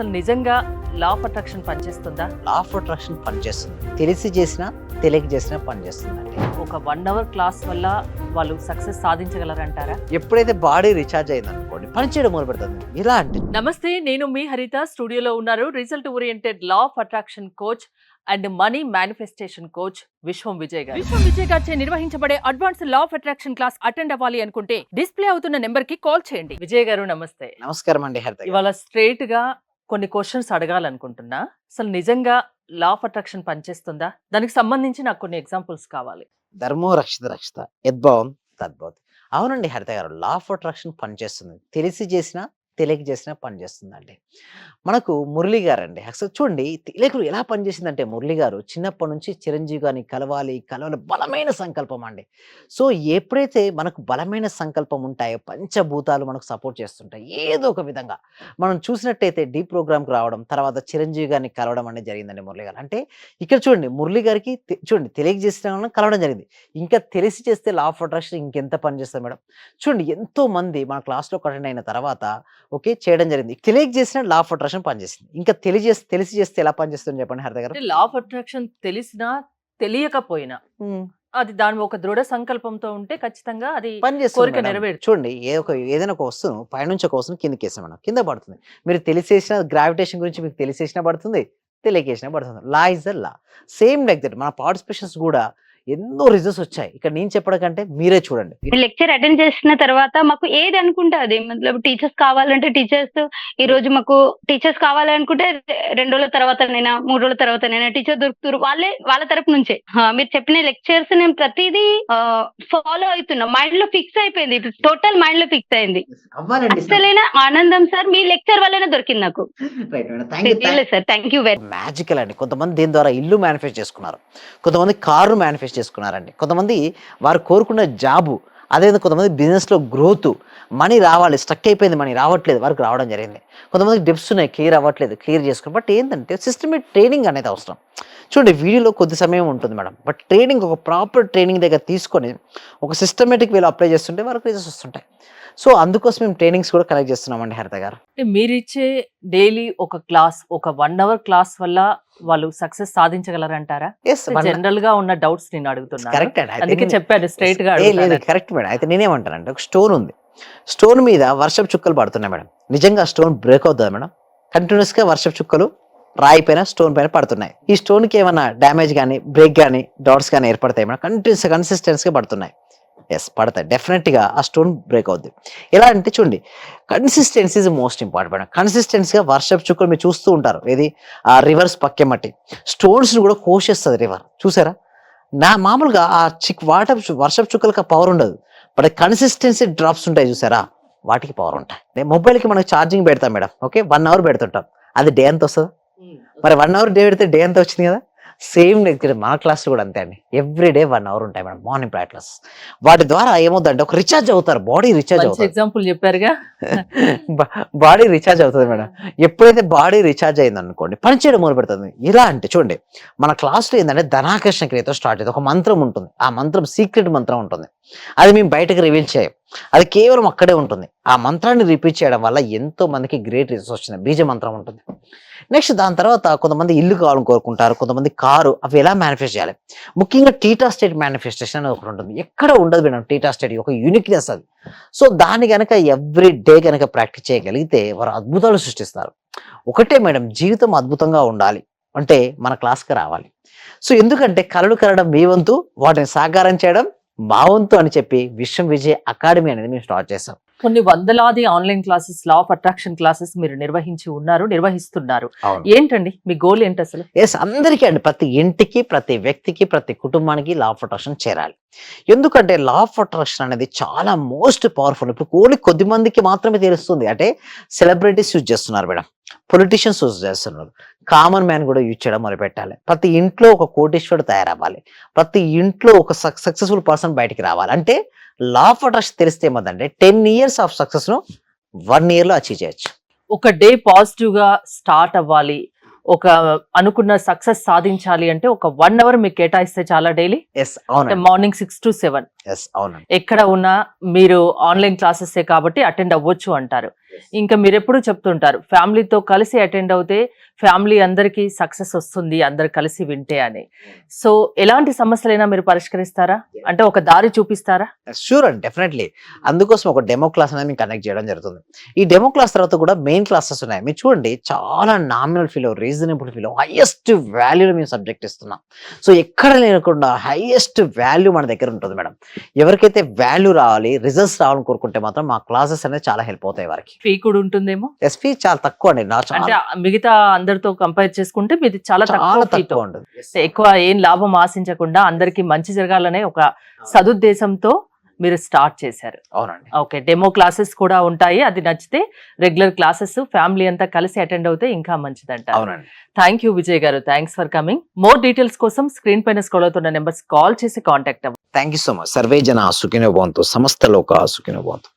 అసలు నిజంగా లా of attraction పనిచేస్తుందా? లా ఆఫ్ అట్రాక్షన్ పనిచేస్తుంది. తెలిసి చేసినా తెలియక చేసినా పనిచేస్తుందండి. ఒక వన్ అవర్ క్లాస్ వల్ల వాళ్ళు సక్సెస్ సాధించగలరంటారా? ఎప్పుడైతే బాడీ రీఛార్జ్ అయింది అనుకోండి పని చేయడం మొదలు పెడుతుంది ఇలా అంటే నమస్తే నేను మీ హరిత. స్టూడియోలో ఉన్నారు result oriented law of attraction coach and money manifestation coach Vishwam Vijay garu. Vishwam Vijay గారిచే నిర్వహించబడే advance law of attraction class attend అవ్వాలి అనుకుంటే డిస్ప్లే అవుతున్న నెంబర్కి కాల్ చేయండి. విజయ్ గారు నమస్తే. నమస్కారం అండి. ఇవాళ స్ట్రైట్గా కొన్ని క్వశ్చన్స్ అడగాలనుకుంటున్నా. అసలు నిజంగా లా ఆఫ్ అట్రాక్షన్ పనిచేస్తుందా? దానికి సంబంధించి నాకు కొన్ని ఎగ్జాంపుల్స్ కావాలి. ధర్మో రక్షిత రక్షిత యద్భవం తద్భవతి. అవునండి హరిత గారు లా ఆఫ్ అట్రాక్షన్ పనిచేస్తుంది. తెలిసి చేసినా తెలియక పని పనిచేస్తుందండి మనకు మురళి గారు అండి అసలు చూడండి తెలియకులు ఎలా పనిచేసిందంటే మురళి గారు చిన్నప్పటి నుంచి చిరంజీవి గారిని కలవాలి కలవాలి బలమైన సంకల్పం అండి. సో ఎప్పుడైతే మనకు బలమైన సంకల్పం ఉంటాయో పంచభూతాలు మనకు సపోర్ట్ చేస్తుంటాయి ఏదో ఒక విధంగా. మనం చూసినట్టయితే డీ ప్రోగ్రామ్కి రావడం తర్వాత చిరంజీవి గారిని కలవడం అనేది జరిగిందండి మురళి గారు. అంటే ఇక్కడ చూడండి మురళి గారికి చూడండి తెలియజేసిన కలవడం జరిగింది. ఇంకా తెలిసి చేస్తే లా ఆఫ్ అట్రాక్షన్ ఇంకెంత పనిచేస్తుంది మేడం. చూడండి ఎంతో మంది మన క్లాస్లో అటెండ్ అయిన తర్వాత ఓకే చేయడం జరిగింది. తెలియజేసిన లా ఆఫ్ అట్రాక్షన్ పనిచేసింది. ఇంకా తెలియజేసి తెలిసి చేస్తే ఎలా పనిచేస్తుంది చెప్పండి హరిత గారు. లా ఆఫ్ అట్రాక్షన్ తెలిసినా తెలియకపోయినా అది దాని ఒక దృఢ సంకల్పంతో ఉంటే ఖచ్చితంగా అది కోరిక మేడం. నెరవేరుతుంది. చూడండి ఏ ఒక ఏదైనా ఒక వస్తువును పైనుంచి ఒక వస్తువును కిందకి వేసాం మేడం కింద పడుతుంది. మీరు తెలిసేసిన గ్రావిటేషన్ గురించి మీకు తెలిసేసిన పడుతుంది తెలియకేసిన పడుతుంది. Law is the law same like that మన పార్టిసిపేషన్స్ కూడా ఎన్నో రిజల్ట్స్ వచ్చాయి. ఇక్కడ నేను చెప్పడం కంటే మీరే చూడండి. లెక్చర్ అటెండ్ చేసిన తర్వాత మాకు ఏది అనుకుంటే అది. మతలబ్ టీచర్స్ కావాలంటే టీచర్స్ ఈ రోజు మాకు టీచర్స్ కావాలనుకుంటే రెండు రోజుల తర్వాతనైనా మూడు రోజుల తర్వాతనైనా టీచర్ దొరుకుతారు. వాళ్ళే వాళ్ళ తరపు నుంచే. మీరు చెప్పిన లెక్చర్స్ నేను ప్రతిదీ ఫాలో అవుతున్నా. మైండ్లో ఫిక్స్ అయిపోయింది. టోటల్ మైండ్లో ఫిక్స్ అయింది. అసలైన ఆనందం సార్ మీ లెక్చర్ వల్లనే దొరికింది నాకు. Sir. Thank you very magical అండి. కొంతమంది దీని ద్వారా ఇల్లు మేనిఫెస్ట్ చేసుకున్నారు. కొంతమంది కారు మేనిఫెస్ట్ చేసుకున్నారండి. కొంతమంది వారు కోరుకున్న జాబు అదే కొంతమంది బిజినెస్లో గ్రోత్ మనీ రావాలి స్టక్ అయిపోయింది మనీ రావట్లేదు వారికి రావడం జరిగింది. కొంతమంది డిప్స్ ఉన్నాయి క్లియర్ అవ్వట్లేదు క్లియర్ చేసుకుని బట్ ఏంటంటే సిస్టమేటిక్ ట్రైనింగ్ అనేది అవసరం. చూడండి వీడియోలో కొద్ది సమయం ఉంటుంది మేడం. బట్ ట్రైనింగ్ ఒక ప్రాపర్ ట్రైనింగ్ దగ్గర తీసుకొని ఒక సిస్టమేటిక్ వీళ్ళు అప్లై చేస్తుంటే వారికి రిజల్ట్స్ వస్తుంటాయి. సో అందుకోసం మేము ట్రైనింగ్స్ కూడా కలెక్ట్ చేస్తున్నామండి హరిత గారు. అంటే మీరిచ్చే డైలీ ఒక క్లాస్ ఒక వన్ అవర్ క్లాస్ వల్ల వాళ్ళు సక్సెస్ సాధించగలరంటారా? ఎస్ జనరల్గా ఉన్న డౌట్స్ నేను అడుగుతున్నాను. కరెక్ట్ అండి. అందుకే చెప్పాను స్ట్రైట్గా లేదు. Correct madam. అయితే నేనేమంటానంటే ఒక స్టోన్ ఉంది. స్టోన్ మీద వర్షపు చుక్కలు పడుతున్నాయి మేడం. నిజంగా స్టోన్ బ్రేక్ అవుతుందా మేడం? కంటిన్యూస్గా వర్షపు చుక్కలు రాయి పైన స్టోన్ పైన పడుతున్నాయి. ఈ స్టోన్కి ఏమైనా డ్యామేజ్ కానీ బ్రేక్ కానీ డాట్స్ కానీ ఏర్పడతాయి మేడం? కంటిన్యూస్ కన్సిస్టెన్స్గా పడుతున్నాయి. ఎస్ పడతాయి. డెఫినెట్గా ఆ స్టోన్ బ్రేక్ అవుద్ది. ఎలా అంటే చూడండి consistency is most important madam consistency గా వర్షపు చుక్కలు మీరు చూస్తూ ఉంటారు. ఏది? ఆ రివర్స్ పక్కెమట్టి స్టోన్స్ కూడా కోసేస్తుంది రివర్ చూసారా? నా మామూలుగా ఆ చిక్ వాటర్ వర్షపు చుక్కలకి పవర్ ఉండదు. బట్ కన్సిస్టెన్సీ డ్రాప్స్ ఉంటాయి చూసారా? వాటికి పవర్ ఉంటాయి. మొబైల్కి మనకి ఛార్జింగ్ పెడతాం మేడం. ఓకే వన్ అవర్ పెడుతుంటాం. అది డే అంత వస్తుంది? మరి వన్ అవర్ డే పెడితే డే అంత వచ్చింది కదా? సేమ్ మన క్లాస్ కూడా అంతే అండి. ఎవ్రీ డే వన్ అవర్ ఉంటాయి మేడం మార్నింగ్ ప్రాక్టీస్. వాటి ద్వారా ఏమవుతుందంటే ఒక రీఛార్జ్ అవుతారు బాడీ రీఛార్జ్ అవుతుంది ఎగ్జాంపుల్ చెప్పారుగా. బాడీ రీఛార్జ్ అవుతుంది మేడం. ఎప్పుడైతే బాడీ రీఛార్జ్ అయింది అనుకోండి పని చేయడం మొదలు పెడుతుంది ఇలా అంటే చూడండి మన క్లాస్లో ఏంటంటే ధనాకర్షణ క్రియతో స్టార్ట్ అయింది ఒక మంత్రం ఉంటుంది. ఆ మంత్రం సీక్రెట్ మంత్రం ఉంటుంది. అది మేము బయటకు రివీల్ చేయం. అది కేవలం అక్కడే ఉంటుంది. ఆ మంత్రాన్ని రిపీట్ చేయడం వల్ల ఎంతో మందికి గ్రేట్ రిజల్ట్స్ వచ్చినాయి. బీజ మంత్రం ఉంటుంది. నెక్స్ట్ దాని తర్వాత కొంతమంది ఇల్లు కావాలని కోరుకుంటారు కొంతమంది కారు అవి ఎలా మేనిఫెస్ట్ చేయాలి? ముఖ్యంగా టీటా స్టేట్ మేనిఫెస్టేషన్ అనేది ఒకటి ఉంటుంది. ఎక్కడ ఉండదు మేడం టీటా స్టేట్ ఒక యూనిక్నెస్ అది. సో దాన్ని కనుక ఎవ్రీ డే కనుక ప్రాక్టీస్ చేయగలిగితే వారు అద్భుతాలు సృష్టిస్తారు. ఒకటే మేడం జీవితం అద్భుతంగా ఉండాలి. అంటే మన క్లాస్కి రావాలి. సో ఎందుకంటే కళలు కలడం మీ వంతు వాటిని సాకారం చేయడం మా వంతు అని చెప్పి విశ్వం విజయ్ అకాడమీ అనేది మేము స్టార్ట్ చేసాం కొన్ని వందలాది online classes law of attraction classes మీరు నిర్వహించి ఉన్నారు నిర్వహిస్తున్నారు. ఏంటండి? మీ గోల్ ఏంటి అసలు? ఎస్ అందరికీ అండి. ప్రతి ఇంటికి ప్రతి వ్యక్తికి ప్రతి కుటుంబానికి లా ఆఫ్ అట్రాక్షన్ చేరాలి. ఎందుకంటే లా ఆఫ్ అట్రాక్షన్ అనేది చాలా మోస్ట్ పవర్ఫుల్ ఇప్పుడు ఓన్లీ కొద్ది మందికి మాత్రమే తెలుస్తుంది. అంటే సెలబ్రిటీస్ యూజ్ చేస్తున్నారు మేడం. పొలిటీషియన్స్ యూజ్ చేస్తున్నారు. కామన్ మ్యాన్ కూడా యూజ్ చేయడం మొదలు పెట్టాలి ప్రతి ఇంట్లో ఒక కోటీశ్వరుడు తయారవ్వాలి. ప్రతి ఇంట్లో ఒక సక్సెస్ఫుల్ పర్సన్ బయటికి రావాలి. అంటే లా ఆఫ్ అట్రాక్షన్ తెలిస్తే ఏమందంటే టెన్ ఇయర్స్ ఆఫ్ సక్సెస్ను వన్ ఇయర్లో అచీవ్ చేయొచ్చు. ఒక డే పాజిటివ్గా స్టార్ట్ అవ్వాలి. ఒక అనుకున్న సక్సెస్ సాధించాలి అంటే ఒక వన్ అవర్ మీకు కేటాయిస్తే చాలా డైలీ ఎస్ అవునండి. Morning six to seven yes అవునండి. ఎక్కడ ఉన్నా మీరు ఆన్లైన్ క్లాసెస్ కాబట్టి అటెండ్ అవ్వచ్చు అంటారు. ఇంకా మీరు ఎప్పుడు చెప్తుంటారు ఫ్యామిలీతో కలిసి అటెండ్ అవుతే ఫ్యామిలీ అందరికీ సక్సెస్ వస్తుంది అందరు కలిసి వింటే అని. సో ఎలాంటి సమస్యలైనా మీరు పరిష్కరిస్తారా? అంటే ఒక దారి చూపిస్తారా? షూర్ అండి డెఫినెట్లీ అందుకోసం ఒక డెమో క్లాస్ అనేది మేము కనెక్ట్ చేయడం జరుగుతుంది. ఈ డెమో క్లాస్ తర్వాత కూడా మెయిన్ క్లాసెస్ ఉన్నాయి. మీరు చూడండి చాలా nominal fee reasonable fee highest వాల్యూలో మేము సబ్జెక్ట్ ఇస్తున్నాం. సో ఎక్కడ లేకుండా హైయెస్ట్ వాల్యూ మన దగ్గర ఉంటుంది మేడం. ఎవరికైతే వాల్యూ రావాలి రిజల్ట్స్ రావాలని కోరుకుంటే మాత్రం మా క్లాసెస్ అనేది చాలా హెల్ప్ అవుతాయి వారికి. కూడా ఉంటుందేమో? ఎస్పీ చాలా తక్కువ అండి. నా అంటే మిగతా అందరితో కంపేర్ చేసుకుంటే మీది చాలా చాలా తక్కువ ఫీతో తక్కువ ఉంటుంది ఎక్కువ ఏం లాభం ఆశించకుండా అందరికీ మంచి జరగాలనే ఒక సదుద్దేశంతో మీరు స్టార్ట్ చేశారు. అవునండి. ఓకే డెమో క్లాసెస్ కూడా ఉంటాయి. అది నచ్చితే రెగ్యులర్ క్లాసెస్ ఫ్యామిలీ అంతా కలిసి అటెండ్ అవుతే ఇంకా మంచిదంట అవునండి. Thank you Vijay garu. Thanks for coming more details కోసం స్క్రీన్ పైన స్క్రోల్ అవుతున్న నెంబర్స్ కాల్ చేసి కాంటాక్ట్ అవ్వండి. థ్యాంక్ యూ సో మచ్ సర్వే జన సుఖినో భవంతు. సమస్త లోక సుఖినో భవంతు.